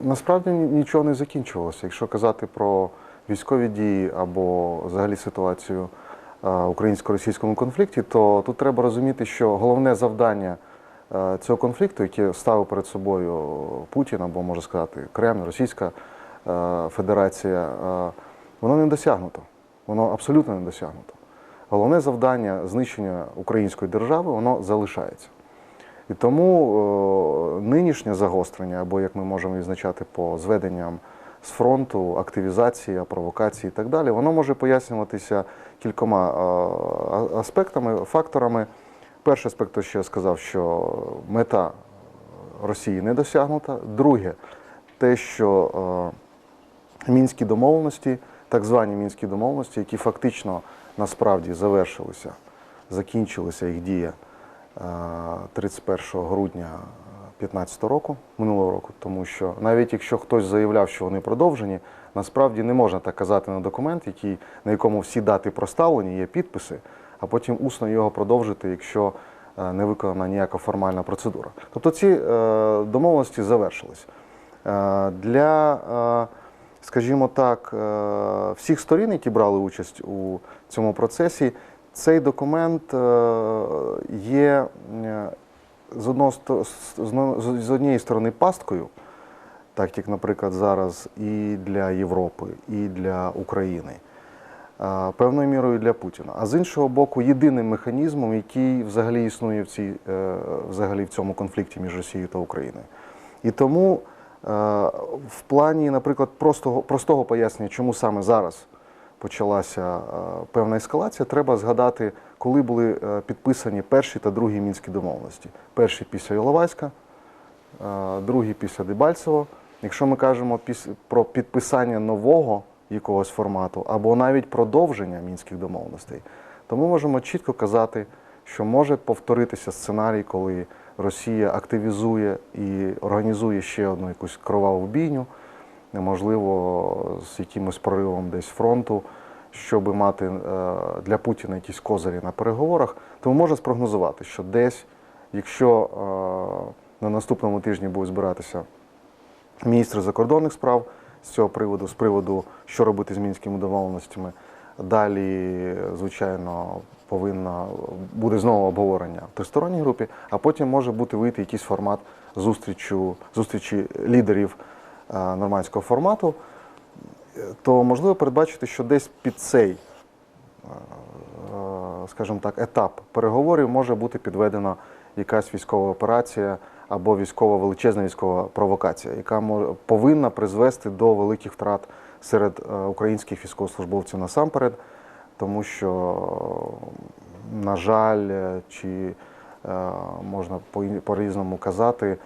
Насправді нічого не закінчувалося. Якщо казати про військові дії або взагалі ситуацію е, українсько-російському конфлікті, то тут треба розуміти, що головне завдання е, цього конфлікту, яке ставив перед собою Путін, або можна сказати Кремль, Російська е, Федерація, воно не досягнуто. Воно абсолютно не досягнуто. Головне завдання знищення української держави воно залишається. І тому е, нинішнє загострення, або як ми можемо відзначати по зведенням з фронту, активізація, провокації і так далі, воно може пояснюватися кількома е, аспектами, факторами. Перший аспект, що я сказав, що мета Росії не досягнута. Друге, те, що е, мінські домовленості, так звані мінські домовленості, які фактично насправді завершилися, закінчилася їх дія 31 грудня 2015 року, минулого року, тому що навіть якщо хтось заявляв, що вони продовжені, насправді не можна так казати на документ, який, на якому всі дати проставлені, є підписи, а потім усно його продовжити, якщо е, не виконана ніяка формальна процедура. Тобто ці е, домовленості завершились. Е, Для, е, скажімо так, е, всіх сторін, які брали участь у цьому процесі, цей документ е, є е, з, одного, з однієї сторони пасткою, так як, наприклад, зараз і для Європи, і для України, певною мірою для Путіна. А з іншого боку, єдиним механізмом, який взагалі існує в, цій, е, взагалі в цьому конфлікті між Росією та Україною. І тому е, в плані, наприклад, простого, простого пояснення, чому саме зараз почалася е, певна ескалація, треба згадати, коли були е, підписані перші та другі мінські домовленості. Перший після Іловайська, е, другий після Дебальцево. Якщо ми кажемо про підписання нового якогось формату або навіть продовження мінських домовленостей, то ми можемо чітко казати, що може повторитися сценарій, коли Росія активізує і організує ще одну якусь кроваву бійню, неможливо з якимось проривом десь фронту, щоб мати е, для Путіна якісь козирі на переговорах, то можна спрогнозувати, що десь, якщо е, на наступному тижні будуть збиратися міністри закордонних справ з цього приводу, з приводу, що робити з мінськими домовленостями. Далі, звичайно, повинна буде знову обговорення в тристоронній групі, а потім може бути вийти якийсь формат зустрічу, зустрічі лідерів нормандського формату, Е, то можливо передбачити, що десь під цей, е, скажімо так, етап переговорів може бути підведена якась військова операція або військова величезна військова провокація, яка повинна призвести до великих втрат серед е, українських військовослужбовців насамперед, тому що, на жаль, е, чи е, можна по- по-різному казати, е,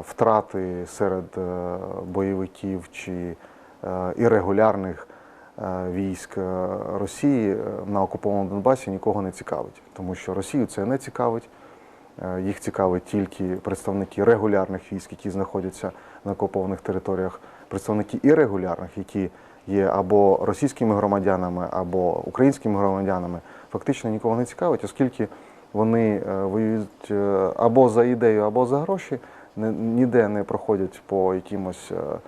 втрати серед е, бойовиків чи е, ірегулярних е, військ е, Росії е, на окупованому Донбасі нікого не цікавить, тому що Росію це не цікавить. Е, Їх цікавить тільки представники регулярних військ, які знаходяться на окупованих територіях, представники ірегулярних, які є або російськими громадянами, або українськими громадянами, фактично нікого не цікавить, оскільки вони е, воюють е, або за ідею, або за гроші, ніде не проходять по якимось е, е,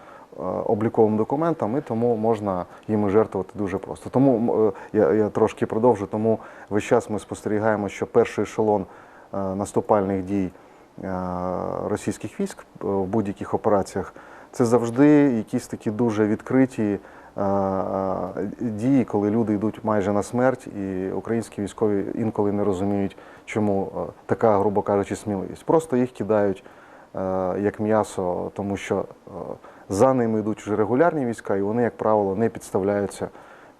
обліковим документам, і тому можна їми жертвувати дуже просто. Тому е, я, я трошки продовжу. Тому весь час ми спостерігаємо, що перший ешелон наступальних дій російських військ в будь-яких операціях це завжди якісь такі дуже відкриті дії, коли люди йдуть майже на смерть, і українські військові інколи не розуміють, чому така, грубо кажучи, сміливість. Просто їх кидають як м'ясо, тому що е, за ними йдуть вже регулярні війська, і вони, як правило, не підставляються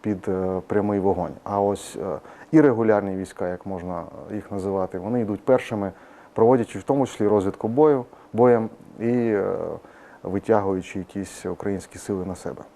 під е, прямий вогонь. А ось е, і регулярні війська, як можна їх називати, вони йдуть першими, проводячи в тому числі розвідку бою, боєм і е, витягуючи якісь українські сили на себе.